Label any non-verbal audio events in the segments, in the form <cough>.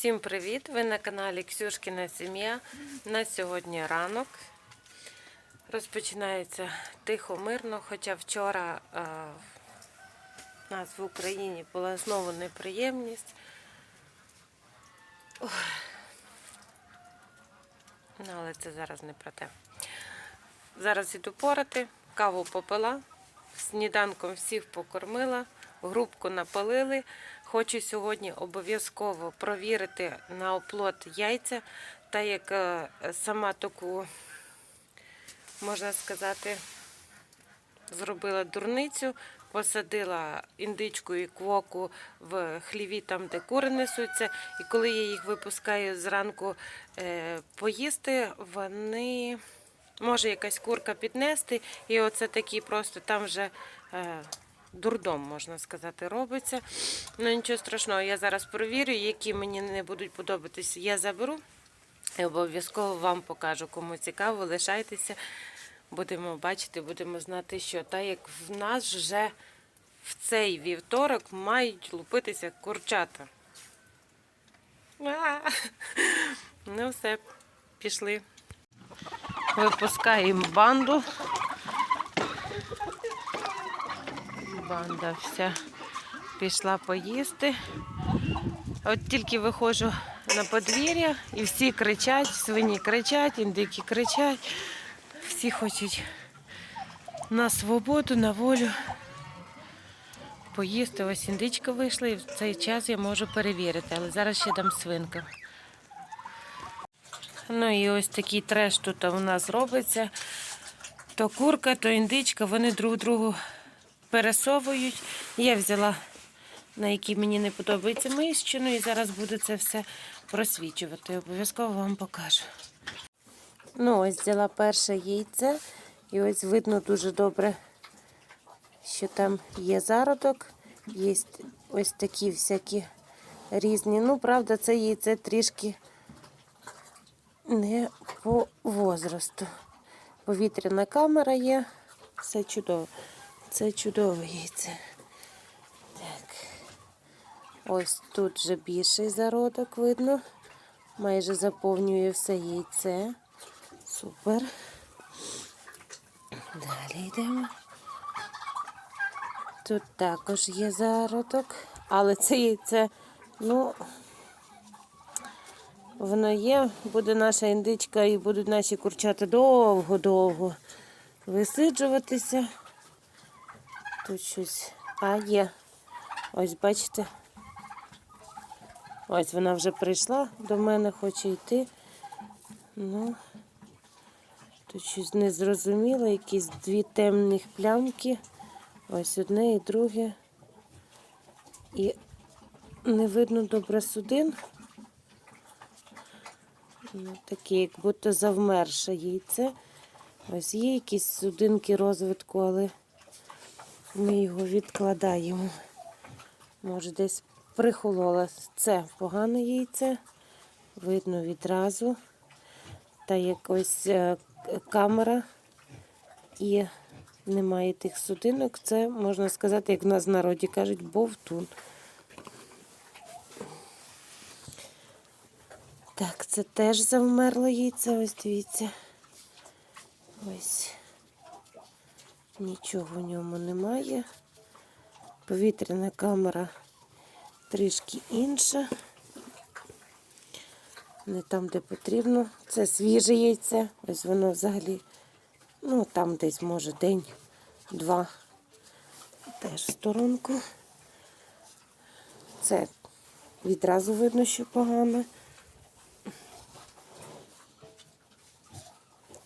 Всім привіт! Ви на каналі Ксюшкіна Сім'я. На сьогодні ранок. Розпочинається тихо, мирно, хоча вчора е, в нас в Україні була знову неприємність. Ох. Ну, але це зараз не про те. Зараз іду порати, каву попила, сніданком всіх покормила, грубку напалили. Хочу сьогодні обов'язково провірити на оплот яйця, та як е, сама таку, можна сказати, зробила дурницю, посадила індичку і квоку в хліві, там, де кури несуться. І коли я їх випускаю зранку е, поїсти, вони може якась курка піднести. І оце такі просто там вже. Дурдом, можна сказати, робиться. Ну нічого страшного, я зараз провірю, які мені не будуть подобатись, я заберу. І обов'язково вам покажу, кому цікаво, лишайтеся. Будемо бачити, будемо знати, що. Та як в нас вже в цей вівторок мають лупитися курчата. Ну все, пішли. Випускаємо банду. Банда вся пішла поїсти. От тільки виходжу на подвір'я і всі кричать, свині кричать, індики кричать. Всі хочуть на свободу, на волю поїсти. Ось індичка вийшла і в цей час я можу перевірити, але зараз ще дам свинкам. Ну і ось такий треш тут у нас робиться. То курка, то індичка, вони друг другу пересовують. Я взяла, на якій мені не подобається мищину, і зараз буду це все просвічувати. Обов'язково вам покажу. Ну, ось взяла перше яйце, і ось видно дуже добре, що там є зародок, є ось такі всякі різні. Ну, правда, це яйце трішки не по возрасту. Повітряна камера є, все чудово. Це чудове яйце. Так. Ось тут вже більший зародок видно. Майже заповнює все яйце. Супер. Далі йдемо. Тут також є зародок, але це яйце, ну, воно є, буде наша індичка і будуть наші курчата довго-довго висиджуватися. Тут щось. А, є. Ось бачите. Ось вона вже прийшла до мене, хоче йти. Ну, тут щось незрозуміле, якісь дві темних плямки. Ось одне і друге. І не видно добре судин. Ну, такі, як будто завмерше яйце. Ось є якісь судинки розвитку, але ми його відкладаємо. Може, десь прихолола. Це погане яйце. Видно відразу. Та якось е, камера і немає тих судинок. Це, можна сказати, як в нас в народі кажуть, бовтун. Так, це теж завмерло яйце, ось дивіться. Ось. Нічого в ньому немає. Повітряна камера трішки інша. Не там, де потрібно. Це свіже яйце. Ось воно взагалі, ну там десь може день, два. Теж сторонку. Це відразу видно, що погано.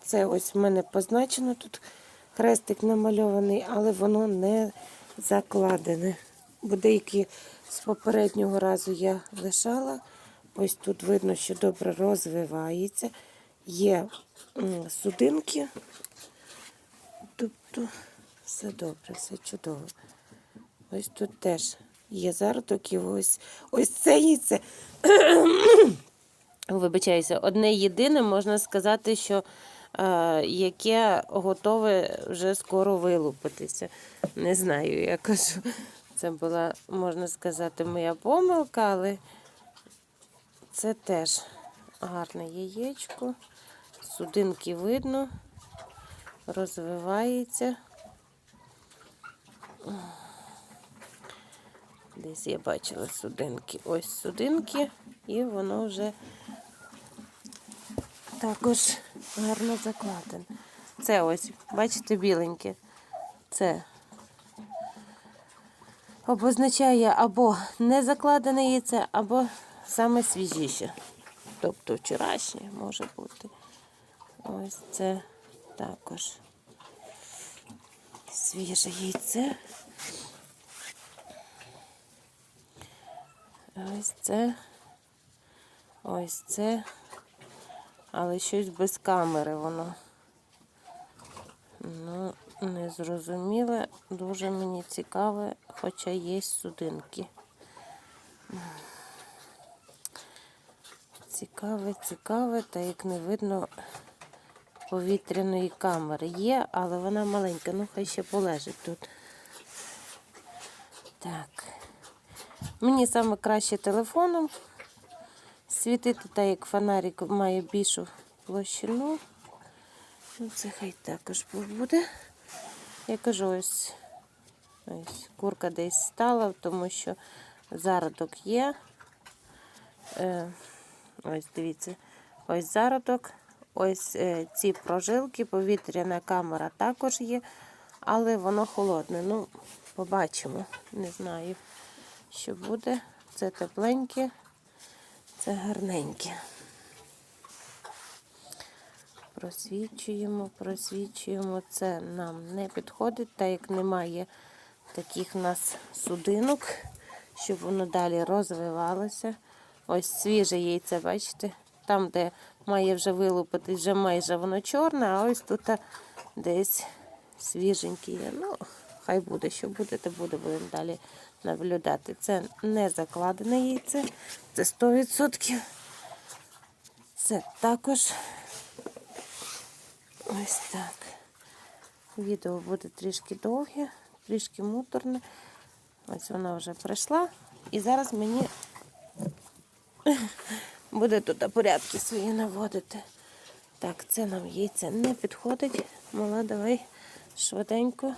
Це ось в мене позначено тут хрестик намальований, але воно не закладене. Бо деякі з попереднього разу я лишала. Ось тут видно, що добре розвивається. Є судинки. Тобто все добре, все чудово. Ось тут теж є зародок і ось ось це яйце. Вибачаюся, одне єдине можна сказати, що яке готове вже скоро вилупитися. Не знаю, я кажу. Це була, можна сказати, моя помилка, але Це теж гарне яєчко. Судинки видно, розвивається. Десь я бачила судинки. Ось судинки, і воно вже також гарно закладене. Це ось, бачите, біленьке. Це обозначає або не закладене яйце, або саме свіжіше. Тобто вчорашнє може бути. Ось це також свіже яйце. Ось це. Ось це. Але щось без камери воно. Ну, не зрозуміле. Дуже мені цікаве, хоча є судинки. Цікаве, цікаве, та як не видно повітряної камери. Є, але вона маленька. Ну, хай ще полежить тут. Так. Мені саме краще телефоном світити, так як фонарик має більшу площину. Ну, це хай також буде. Я кажу, ось, ось курка десь стала, тому що зародок є. Е, ось дивіться, ось зародок, ось е, ці прожилки, повітряна камера також є, але воно холодне. Ну, побачимо. Не знаю, що буде. Це тепленьке, це гарненьке. Просвічуємо, просвічуємо. Це нам не підходить, так як немає таких у нас судинок, щоб воно далі розвивалося. Ось свіже яйце, бачите? Там, де має вже вилупитись, вже майже воно чорне, а ось тут десь свіженьке є. Ну, хай буде, що буде, то буде, будемо далі наблюдати. Це не закладене яйце, це 100%. Це також ось так. Відео буде трішки довге, трішки муторне. Ось вона вже прийшла. І зараз мені <laughs> буде тут порядки свої наводити. Так, це нам яйце не підходить. Мала, давай швиденько.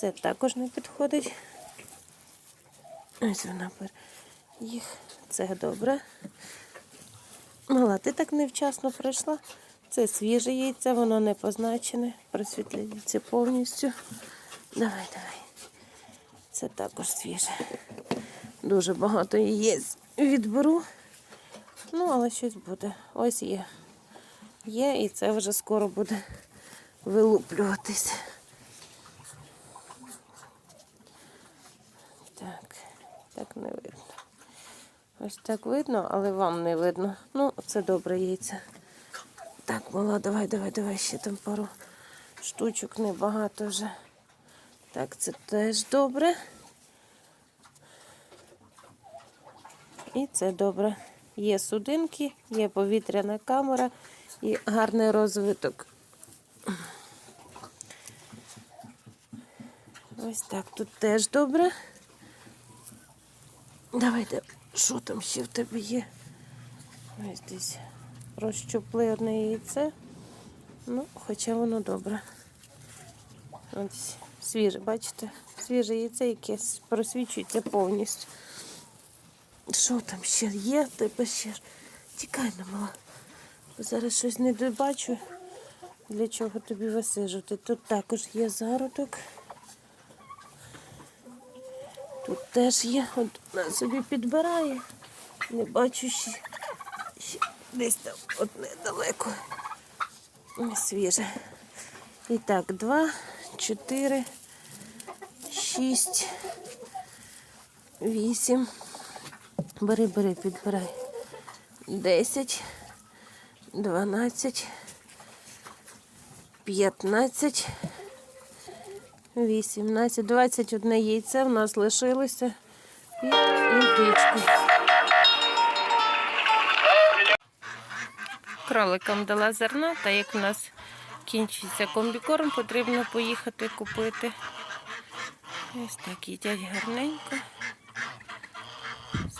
Це також не підходить. Ось вона їх. Це добре. Мала, ти так невчасно прийшла. Це свіже яйце, воно не позначене. Просвітлюється повністю. Давай, давай. Це також свіже. Дуже багато яєць відберу. Ну, але щось буде. Ось є. Є, і це вже скоро буде вилуплюватись. Так, так не видно. Ось так видно, але вам не видно. Ну, це добре яйце. Так, мала, давай, давай, давай, ще там пару штучок небагато вже. Так, це теж добре. І це добре. Є судинки, є повітряна камера і гарний розвиток. Ось так тут теж добре. Давайте, що там ще в тебе є? Ось десь розщупли одне яйце. Ну, хоча воно добре. Ось свіже, бачите? Свіже яйце, яке просвічується повністю. Що там ще є? Тебе ще. Тікай на мала. Зараз щось не добачу. Для чого тобі висижувати? Тут також є зародок. Тут теж є. От вона собі підбирає. Не бачу ще. ще десь там одне далеко. Ой, Свіже. І так, два, чотири, шість, вісім. Бери, бери, підбирай. Десять, дванадцять, п'ятнадцять, вісімнадцять, двадцять одне яйце в нас лишилося. І індичку. Кроликам дала зерна, та як в нас кінчиться комбікорм, потрібно поїхати купити. Ось так їдять гарненько,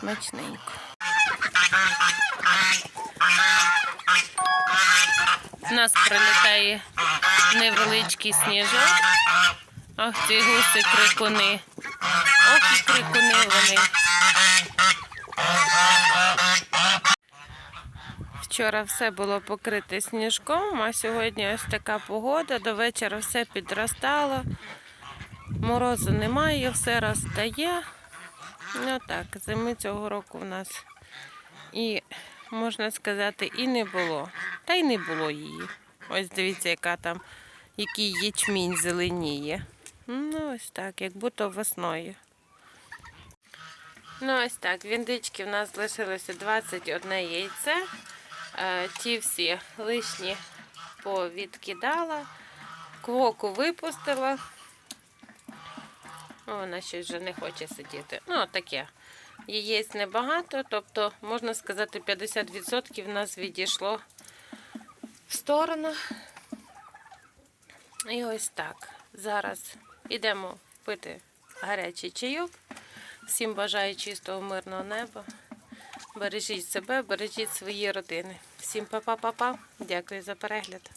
смачненько. У нас прилітає невеличкий сніжок. Ах, ці гуси крикуни. Ох, і крикуни вони. Вчора все було покрите сніжком, а сьогодні ось така погода. До вечора все підростало. Морозу немає, все розтає. Ну так, зими цього року в нас і, можна сказати, і не було. Та й не було її. Ось дивіться, яка там, який ячмінь зеленіє. Ну, ось так, як будто весною. Ну, ось так, віндички в нас залишилося 21 яйце. Е, Ті всі лишні повідкидала, квоку випустила. Вона щось вже не хоче сидіти. Ну, таке. Яєць небагато, тобто, можна сказати, 50% в нас відійшло в сторону. І ось так. Зараз йдемо пити гарячий чайок. Всім бажаю чистого мирного неба. Бережіть себе, бережіть свої родини. Всім па-па-па-па. Дякую за перегляд.